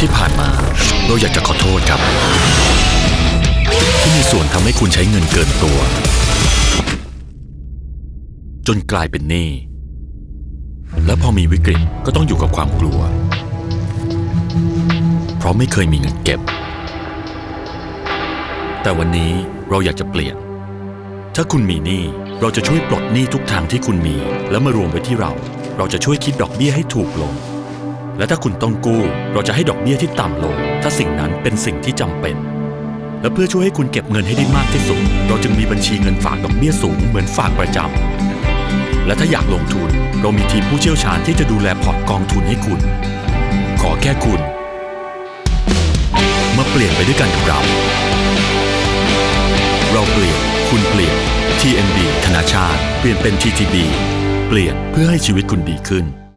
ที่ผ่านมา เราอยากจะขอโทษครับ ที่มีส่วนทำให้คุณใช้เงินเกินตัว จนกลายเป็นหนี้และพอมีวิกฤตก็ต้องอยู่กับความกลัว เพราะไม่เคยมีเงินเก็บ แต่วันนี้เราอยากจะเปลี่ยน ถ้าคุณมีหนี้เราจะช่วยปลดหนี้ทุกทางที่คุณมี แล้วมารวมไว้ที่เรา เราจะช่วยคิดดอกเบี้ยให้ถูกลง และถ้าคุณต้องกู้ เราจะให้ดอกเบี้ยที่ต่ำลง ถ้าสิ่งนั้นเป็นสิ่งที่จำเป็น และเพื่อช่วยให้คุณเก็บเงินให้ได้มากที่สุด เราจึงมีบัญชีเงินฝากดอกเบี้ยสูงเหมือนฝากประจำและถ้าอยากลงทุน เรามีทีมผู้เชี่ยวชาญที่จะดูแลพอร์ตกองทุนให้คุณ ขอแค่คุณ มาเปลี่ยนไปด้วยกันกับเรา เราเปลี่ยน คุณเปลี่ยน TMB ธนาชาติ เปลี่ยนเป็น TTB เปลี่ยนเพื่อให้ชีวิตคุณดีขึ้น